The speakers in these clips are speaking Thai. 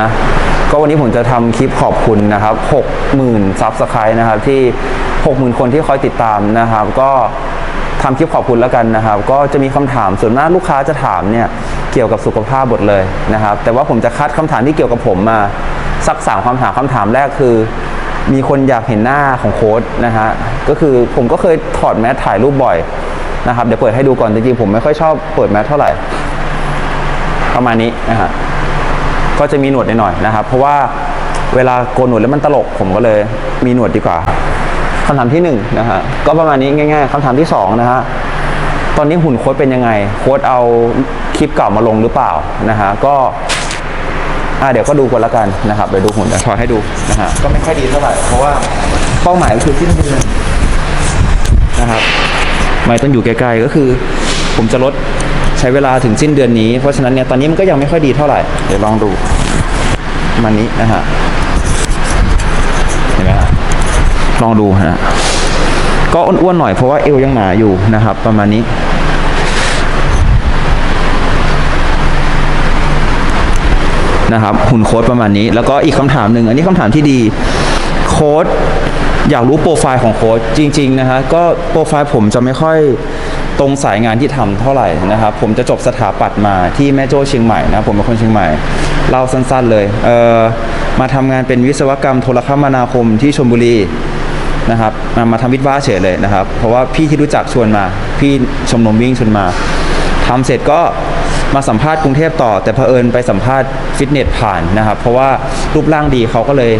นะก็วันนี้ผมจะทำคลิปขอบคุณนะครับ 60,000ซับสไครต์นะครับที่ 60,000 คนที่คอยติดตามนะครับ ก็ทำคลิปขอบคุณแล้วกันนะครับ ก็จะมีคำถามส่วนมากลูกค้าจะถามเนี่ยเกี่ยวกับสุขภาพหมดเลยนะครับ แต่ว่าผมจะคัดคำถามที่เกี่ยวกับผมมาสักสามคำถามคำถามแรกคือ มีคนอยากเห็นหน้าของโค้ดนะฮะก็คือผมก็เคยถอดแมสถ่ายรูปบ่อยนะครับเดี๋ยวเปิดให้ดูก่อนจริงๆผมไม่ค่อยชอบเปิดแมสเท่าไหร่ ประมาณนี้นะฮะ ก็จะมีหนวดหน่อยๆนะครับ เพราะว่าเวลาโกนหนวดแล้วมันตลก ผมก็เลยมีหนวดดีกว่าคำถามที่หนึ่งนะฮะก็ประมาณนี้ง่าย ๆคำถามที่สองนะฮะตอนนี้หุ่นโค้ดเป็นยังไง โค้ดเอาคลิปเก่ามาลงหรือเปล่านะฮะก็อ่าเดี๋ยวก็ดูกันละกันนะครับเดี๋ยวดูหุ่นเดี๋ยวถอดให้ดูนะฮะก็ไม่ค่อยดีเท่าไหร่เพราะว่าเป้าหมายก็คือสิ้นเดือนนะครับไม่ต้องอยู่ไกลๆก็คือ ผมจะลด ใช้เวลาถึงสิ้นเดือนนี้ เพราะฉะนั้นเนี่ยตอนนี้มันก็ยังไม่ค่อยดีเท่าไหร่ เดี๋ยวลองดูมันนี้นะฮะเห็นไหมฮะลองดูฮะก็อ้วนๆหน่อยเพราะว่าเอวยังหนาอยู่นะครับ ประมาณนี้นะครับหุ่นโค้ดประมาณนี้ แล้วก็อีกคำถามหนึ่งอันนี้คำถามที่ดีโค้ดอยากรู้โปรไฟล์ของโค้ดจริง ๆ นะฮะก็โปรไฟล์ผมจะไม่ค่อย ตรงสายงานที่ทำเท่าไหร่นะครับ ผมจะจบสถาปัตย์มาที่แม่โจ้เชียงใหม่นะผมเป็นคนเชียงใหม่เล่าสั้นๆเลยเออมาทำงานเป็นวิศวกรรมโทรคมนาคมที่ชลบุรีนะครับมามาทำวิทย์ว่าเฉยเลยนะครับ เพราะว่าพี่ที่รู้จักชวนมา พี่ชมรมวิ่งชวนมาทำเสร็จก็มาสัมภาษณ์กรุงเทพต่อ แต่เผอิญไปสัมภาษณ์ฟิตเนสผ่านนะครับ เพราะว่ารูปร่างดีเขาก็เลย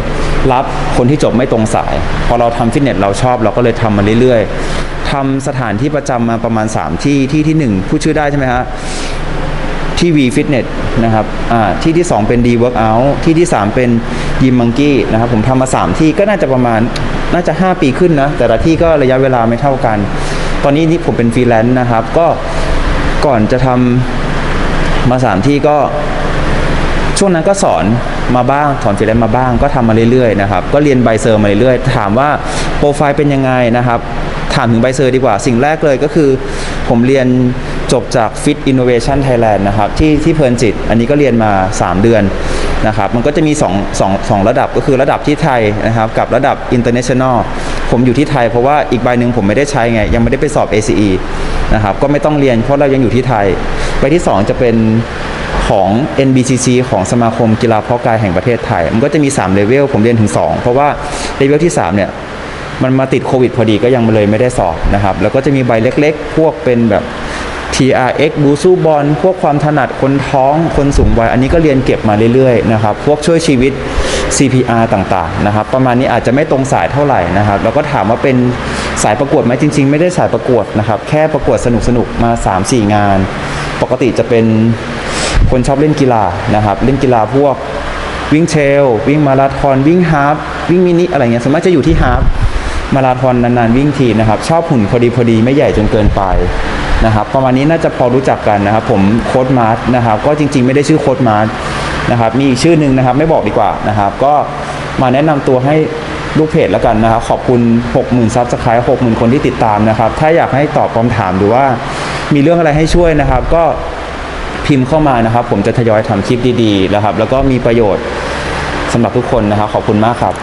รับคนที่จบไม่ตรงสาย พอเราทำฟิตเนสเราชอบเราก็เลยทำมาเรื่อยๆ ทำสถานที่ประจำมาประมาณ 3 ที่ที่ที่หนึ่งพูดชื่อได้ใช่ไหมฮะที่ V Fitness นะครับที่ที่ 2 เป็น D Workout ที่ที่ 3 เป็น Gym Monkey นะครับผมทำมา 3 ที่ก็น่าจะประมาณน่าจะ 5 ปีขึ้นนะ แต่ละที่ก็ระยะเวลาไม่เท่ากัน ตอนนี้นี่ผมเป็นฟรีแลนซ์นะครับ ก็ก่อนจะทำมา 3 ที่ก็ช่วงนั้นก็สอน มาบ้างสอนฟรีแลนซ์มาบ้างก็ทำมาเรื่อยๆนะครับก็เรียนใบเซอร์มาเรื่อยๆถามว่าโปรไฟล์เป็นยังไงนะครับถามถึงใบเซอร์ดีกว่าสิ่งแรกเลยก็คือ ผมเรียนจบจาก Fit Innovation Thailand นะครับที่ที่เพลินจิต อันนี้ก็เรียนมา 3 เดือนนะครับมันก็จะมี2 2 2ระดับก็คือระดับที่ไทยนะครับกับระดับ International ผมอยู่ที่ไทยเพราะว่าอีกใบหนึ่งผมไม่ได้ใช้ไง ยังไม่ได้ไปสอบ ACE นะครับก็ไม่ต้องเรียนเพราะเรายังอยู่ที่ไทย ใบที่ 2 จะเป็น ของ NBCC ของสมาคมกีฬาเพาะกายแห่งประเทศไทย มันก็จะมี3เลเวลผมเรียนถึง 2 เพราะว่าเลเวลที่ 3 เนี่ยมันมาติดโควิดพอดีก็ยังเลยไม่ได้สอบนะครับ แล้วก็จะมีใบเล็กๆ พวกเป็นแบบ TRX บูซูบอลพวกความถนัดคนท้องคนสูงวัย อันนี้ก็เรียนเก็บมาเรื่อยๆนะครับ พวกช่วยชีวิต CPR ต่างๆนะครับ ประมาณนี้อาจจะไม่ตรงสายเท่าไหร่นะครับ แล้วก็ถามว่าเป็นสายประกวดไหมจริง ๆ ไม่ได้สายประกวดนะครับ แค่ประกวดสนุกๆมา 3-4 งาน ปกติจะเป็น คนชอบเล่นกีฬานะครับ เล่นกีฬาพวกวิ่งเทรลวิ่งมาราธอนวิ่งฮาฟวิ่งมินิอะไรเงี้ยส่วนมากจะอยู่ที่ฮาฟมาราธอนนานๆวิ่งทีนะครับชอบหุ่นพอดีพอดีไม่ใหญ่จนเกินไปนะครับประมาณนี้น่าจะพอรู้จักกันนะครับ ผมโค้ดมาร์ทนะครับก็จริงๆ ไม่ได้ชื่อโค้ดมาร์ทนะครับมีอีกชื่อหนึ่งนะครับไม่บอกดีกว่านะครับ ก็มาแนะนำตัวให้ลูกเพจแล้วกันนะครับ ขอบคุณ 60,000ซับสไครต์60,000 คนที่ติดตามนะครับ ถ้าอยากให้ตอบคำถามหรือว่ามีเรื่องอะไรให้ช่วยนะครับ ก็ พิมพ์เข้ามานะครับ ผมจะทยอยทำคลิปดีๆนะครับ แล้วก็มีประโยชน์สำหรับทุกคนนะครับ ขอบคุณมากครับ